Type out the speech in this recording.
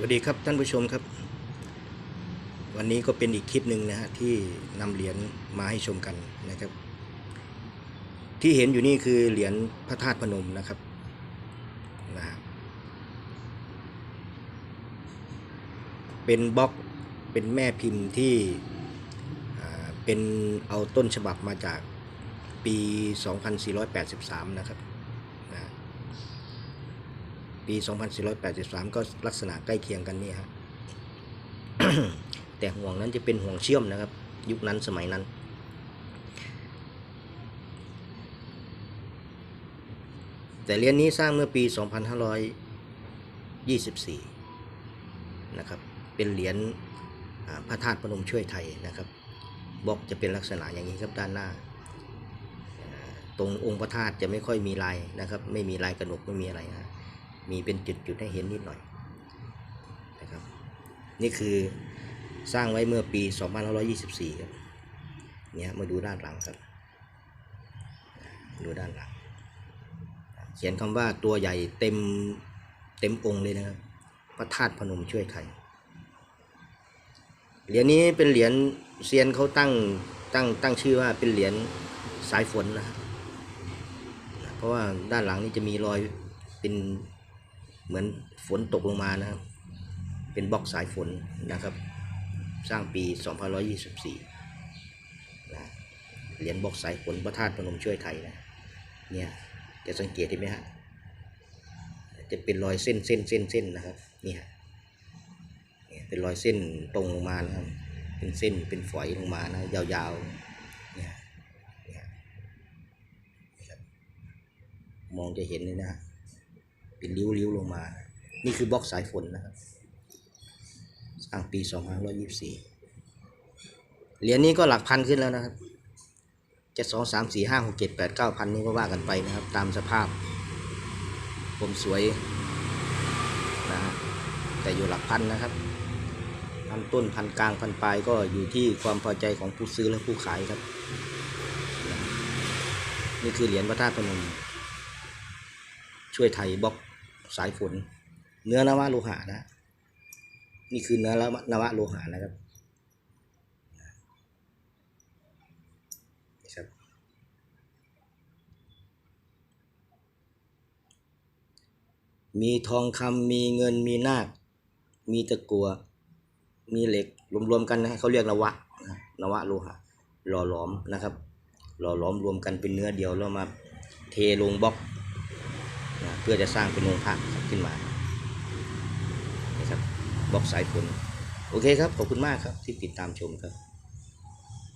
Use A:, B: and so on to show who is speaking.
A: วัสดีครับท่านผู้ชมครับ วันนี้ก็เป็นอีกคลิปหนึ่งนะฮะที่นำเหรียญมาให้ชมกันนะครับ ที่เห็นอยู่นี่คือเหรียญพระธาตุพนมนะครับนะฮะเป็นบล็อกเป็นแม่พิมพ์ที่เป็นเอาต้นฉบับมาจากปี 2483 นะครับนะ ปี 2483 ก็ลักษณะใกล้เคียงกันนี่ฮะแต่ห่วงนั้นจะเป็นห่วงเชื่อมนะครับ ยุคนั้นสมัยนั้น แต่เหรียญนี้สร้างเมื่อปี 2524 นะครับ เป็นเหรียญพระธาตุพนมช่วยไทยนะครับบล็อกจะเป็นลักษณะอย่างนี้ครับด้านหน้า ตรงองค์พระธาตุจะไม่ค่อยมีลายนะครับ ไม่มีลายกระหนกไม่มีอะไรนะ มีเป็นจุดๆให้เห็นนิดหน่อยนะครับ นี่คือสร้างไว้เมื่อปี 2524 ครับเนี่ยมาดูด้านหลังครับ ดูด้านหลัง เขียนคำว่าตัวใหญ่เต็มเต็มองค์เลยนะครับ พระธาตุพนมช่วยไทยเหรียญนี้เป็นเหรียญเซียนเขาตั้งตั้งตั้งชื่อว่าเป็นเหรียญสายฝนนะ เพราะว่าด้านหลังนี่จะมีรอยเป็น เหมือนฝนตกลงมานะครับ เป็นบล็อกสายฝนนะครับ สร้างปี 2524นะเหรียญบล็อกสายฝนพระธาตุพนมช่วยไทยนะเนี่ยจะสังเกตเห็นไหมฮะจะเป็นรอยเส้นเส้นเส้นเส้นนะครับนี่ฮะเนี่ยเป็นรอยเส้นตรงลงมานะครับ เป็นเส้นเป็นฝอยลงมานะยาวๆเนี่ยมองจะเห็นเลยนะฮะ เป็นริ้วๆลงมา นี่คือบล็อกสายฝนนะครับ สร้างปี2524 เหรียญนี้ก็หลักพันขึ้นแล้วนะครับเจ็ดสองสามสี่ห้าหกเจ็ดแปดเก้าพันนี่ก็ว่ากันไปนะครับ ตามสภาพ ผมสวยนะฮะแต่อยู่หลักพันนะครับพันต้นพันกลางพันปลายก็อยู่ที่ความพอใจของผู้ซื้อและผู้ขายครับ นี่คือเหรียญพระธาตุพนมช่วยไทยบล็อก สายฝน เนื้อนวะโลหะนะ นี่คือเนื้อนวะโลหะนะครับนะครับมีทองคำมีเงินมีนาคมีตะกัว มีเหล็กรวมๆกันนะเขาเรียกนวะนวะโลหะหล่อหลอมนะครับ หล่อหลอมรวมกันเป็นเนื้อเดียวแล้วมาเทลงบล็อก นะเพื่อจะสร้างเป็นองค์พระขึ้นมานะครับบล็อกสายฝนโอเคครับ ขอบคุณมากครับที่ติดตามชมครับ